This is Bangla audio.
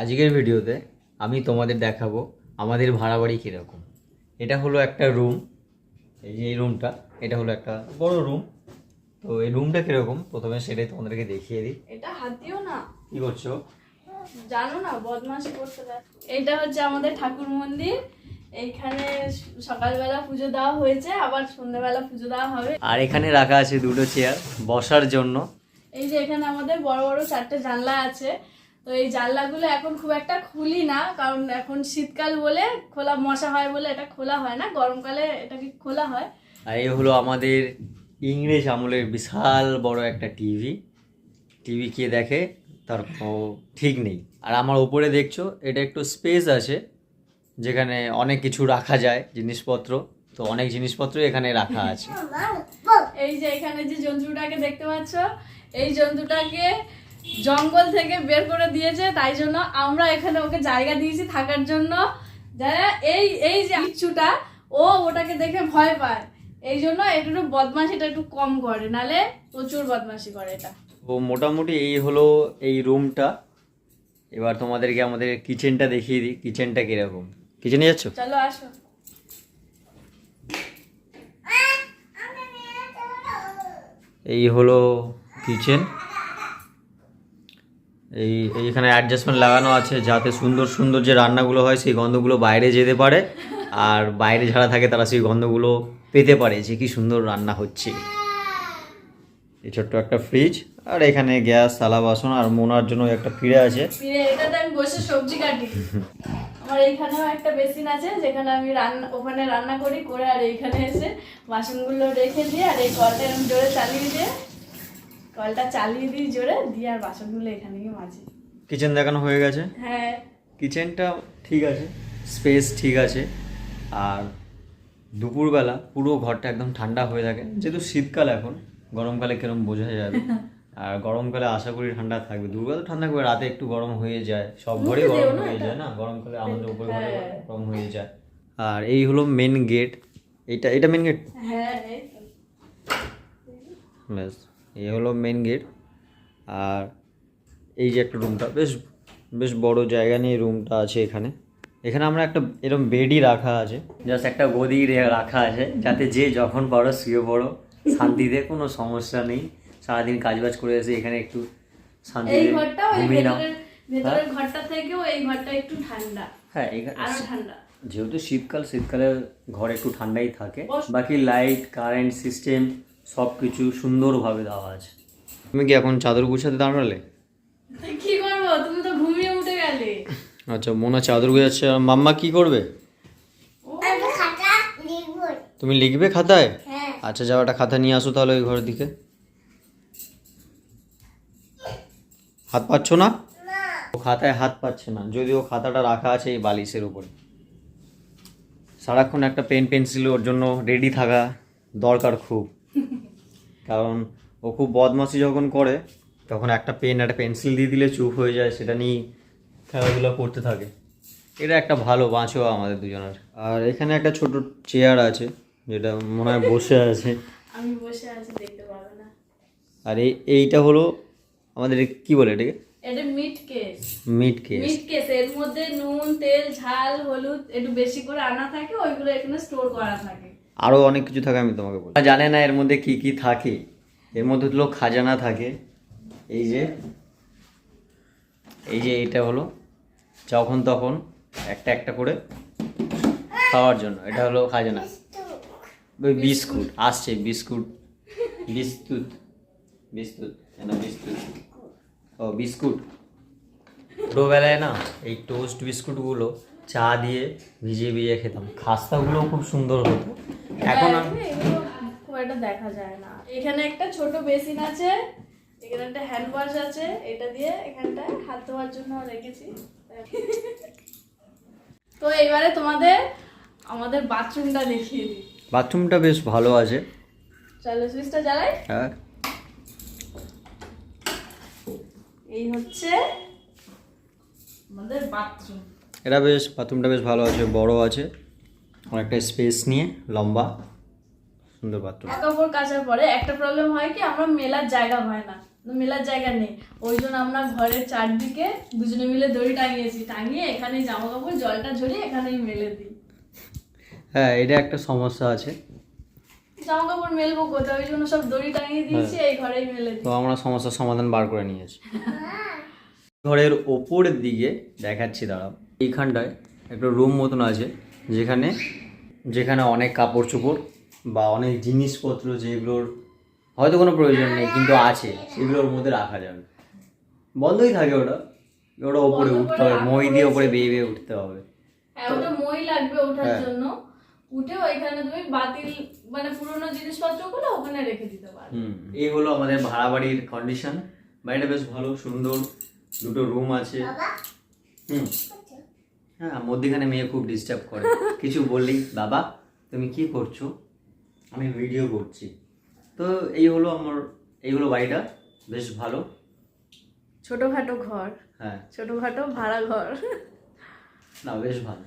আজকের ভিডিওতে আমি তোমাদের দেখাবো আমাদের ভাড়া বাড়ি কীরকম। এটা হলো একটা রুম এই যে এই রুমটা এটা হলো একটা বড় রুম তো এই রুমটা কীরকম? প্রথমে সেটাই তোমাদেরকে দেখিয়ে দিই। এটা হাতিও না। কি করছ? জানো না বদমাশি করতে এটা হচ্ছে আমাদের ঠাকুর মন্দির। এইখানে সকালবেলা পুজো দেওয়া হয়েছে আবার সন্ধ্যেবেলা পুজো দেওয়া হবে। আর এখানে রাখা আছে দুটো চেয়ার বসার জন্য। এই যে এখানে আমাদের বড় বড় চারটে জানলা আছে। তো এই জানলাগুলো এখন খুব একটা খুলি না কারণ এখন শীতকাল বলে খোলা মশা হয় বলে এটা খোলা হয় না গরমকালে এটাকে খোলা হয়। আর এই হলো আমাদের ইংরেজ আমলের বিশাল বড় একটা টিভি। টিভি কে দেখে তার ঠিক নেই। আর আমার উপরে দেখছ এটা একটু স্পেস আছে যেখানে অনেক কিছু রাখা যায় জিনিসপত্র। তো অনেক জিনিসপত্র এখানে রাখা আছে। এই যে এখানে যে জন্তুটাকে দেখতে পাচ্ছ এই জন্তুটাকে জঙ্গল থেকে বের করে দিয়েছে তাই জন্য আমরা এখানে ওকে জায়গা দিয়েছি থাকার জন্য। যারা এই এই যে বিচ্ছুটা ও ওটাকে দেখে ভয় পায়। এই জন্য একটু বদমাশিটা একটু কম করে। নালে প্রচুর বদমাশি করে এটা। ও মোটামুটি এই হলো এই রুমটা। এবার তোমাদেরকে আমাদের কিচেনটা দেখিয়ে দিই। কিচেনটা কীরকম? কিচেনে যাচ্ছ? চলো আসো। এই হলো কিচেন। এই এইখানে অ্যাডজাস্টমেন্ট লাগানো আছে যাতে সুন্দর সুন্দর যে রান্নাগুলো হয় সেই গন্ধগুলো বাইরে যেতে পারে। আর বাইরে যারা থাকে তারা সেই গন্ধগুলো পেতে পারে যে কি সুন্দর রান্না হচ্ছে। এই ছোট্ট একটা ফ্রিজ আর এখানে গ্যাস, থালা, বাসন আর মোনার জন্য একটা ফিরে আছে। আমার এইখানেও একটা বেসিন আছে যেখানে আমি রান্না, ওখানে রান্না করি, করে আর এইখানে এসে বাসনগুলো রেখে দিয়ে আর এই কলটা আমি জোরে চালিয়ে দিয়ে কলটা চালিয়ে দিই জোরে দিয়ে আর বাসনগুলো এখানে গিয়ে মাজি। কিচেন দেখানো হয়ে গেছে? হ্যাঁ। কিচেনটা ঠিক আছে স্পেস ঠিক আছে আর দুপুরবেলা পুরো ঘরটা একদম ঠান্ডা হয়ে থাকে। যেহেতু শীতকাল এখন গরমকালে কিরম বোঝা যাবে। আর গরমকালে আশা করি ঠান্ডা থাকবে। দুর্গা তো ঠান্ডা থাকবে রাতে একটু গরম হয়ে যায়। সব ঘরে গরম হয়ে যায় না গরমকালে আমাদের উপরে ঘরে গরম হয়ে যায়। আর এই হলো মেন গেট এটা এটা মেন গেট হ্যাঁ ব্যাস। এই হলো মেন গেট আর এই যে একটা রুমটা বেশ বেশ বড় জায়গা নিয়ে রুমটা আছে এখানে। এখানে আমরা একটা এরকম বেডই রাখা আছে। জাস্ট একটা গদি রাখা আছে যাতে যে যখন পারো শুয়ে পড়ো শান্তিতে কোনো সমস্যা নেই। সারাদিন কাজবাজ করে এসে এখানে একটু এই শান্তিতে ঘুমিয়ে নাও। ভেতরের ভেতরের ঘরটা থেকেও এই ঘরটা একটু ঠান্ডা। হ্যাঁ আরও ঠান্ডা। যেহেতু শীতকাল শীতকালে ঘর একটু ঠান্ডাই থাকে। বাকি লাইট কারেন্ট সিস্টেম সব কিছু সুন্দরভাবে দেওয়া আছে। তুমি কি এখন চাদর গুছাতে দাঁড়ালে? কি করব? তুমি তো ঘুমিয়ে উঠে গেলে। আচ্ছা মোনা চাদর গুছাচ্ছে আর মাম্মা কি করবে? তুমি লিখবে খাতায়? আচ্ছা যাও একটা খাতা নিয়ে আসো তাহলে ওই ঘরের দিকে। হাত পাচ্ছ না? ও খাতায় হাত পাচ্ছে না যদিও খাতাটা রাখা আছে এই বালিশের উপরে। সারাক্ষণ একটা পেন পেন্সিল ওর জন্য রেডি থাকা দরকার খুব। কারণ ও খুব বদমাশি যখন করে তখন একটা পেন একটা পেন্সিল দিয়ে দিলে চুপ হয়ে যায় সেটা নিয়ে খেলাধুলা করতে থাকে। এটা একটা ভালো বাঁচো আমাদের দুজনের। আর এখানে একটা ছোট চেয়ার আছে যেটা মনে হয় বসে আছে। আমি বসে আছি দেখতে পাবে না। আর এই এইটা হলো আমাদের কি বলে এটাকে? এটা meat case. Meat case. Meat case এর মধ্যে নুন তেল ঝাল হলুদ একটু বেশি করে আনা থাকে ওইগুলো এখানে স্টোর করা থাকে। আরও অনেক কিছু থাকে, আমি তোমাকে বলি জানে না এর মধ্যে কি কি থাকে। এর মধ্যে হলো খাজানা থাকে। এই যে এই যে এইটা হলো যখন তখন একটা একটা করে খাওয়ার জন্য। এটা হলো খাজানা। ওই বিস্কুট, আসছে বিস্কুট। বিস্তুত বিস্তুত না ও, বিস্কুট। ছোটোবেলায় না এই টোস্ট বিস্কুটগুলো চা দিয়ে ভিজিয়ে ভিজিয়ে খেতাম। খাস্তাগুলোও খুব সুন্দর হতো। এখন এগুলো খুব একটা দেখা যায় না। এখানে একটা ছোট বেসিন আছে এখানে একটা হ্যান্ড ওয়াশ আছে এটা দিয়ে এখানটায় হাত ধোয়ার জন্য রেখেছি। তো এবারে তোমাদের আমাদের বাথরুমটা দেখিয়ে দিই। বাথরুমটা বেশ ভালো আছে। চলো সুইচটা জ্বালাই। হ্যাঁ। এই হচ্ছে আমাদের বাথরুম এটা বেশ বাথরুমটা বেশ ভালো আছে বড় আছে। অনেকটা স্পেস নিয়ে লম্বা সুন্দর বাথরুম কাপড় কাচার পরে একটা প্রবলেম হয় কি আমরা মেলার জায়গা হয় না। মেলার জায়গা নেই। ওই জন্য আমরা ঘরের চারদিকে দুজনে মিলে দড়ি টাঙিয়েছি। টাঙিয়ে এখানে জামা কাপড় জলটা ঝরিয়ে এখানেই মেলে দিই। হ্যাঁ এটা একটা সমস্যা আছে। জামা কাপড় মেলবো কোথায়? ওই জন্য সব দড়ি টাঙিয়ে দিয়েছি এই ঘরেই মেলে দিই। তো আমরা সমস্যার সমাধান বার করে নিয়েছি। ঘরের ওপরের দিকে দেখাচ্ছি দাঁড়াও। এইখানটায় একটা রুম মতন আছে যেখানে যেখানে অনেক কাপড় চোপড় বা অনেক জিনিসপত্র যেগুলোর হয়তো কোনো প্রয়োজন নেই কিন্তু আছে সেগুলোর মধ্যে রাখা যাবে। বন্ধই থাকে ওটা। ওটা ওপরে উঠতে হবে মই দিয়ে ওপরে বেয়ে বেয়ে উঠতে হবে। হ্যাঁ ওটা মই লাগবে ওঠার হ্যাঁ। জন্য। উঠে ওইখানে তুমি বাতিল মানে পুরোনো জিনিসপত্রগুলো ওখানে রেখে দিতে পারো হুম এই হলো আমাদের ভাড়া বাড়ির কন্ডিশন বাড়িটা বেশ ভালো সুন্দর দুটো রুম আছে। হুম। হ্যাঁ মধ্যেখানে মেয়ে খুব ডিস্টার্ব করে। কিছু বললেই বাবা তুমি কি করছ? আমি ভিডিও করছি। তো এই হলো আমার এই হলো বাড়িটা বেশ ভালো। ছোটখাটো ঘর। হ্যাঁ। ছোটোখাটো ভাড়া ঘর না বেশ ভালো।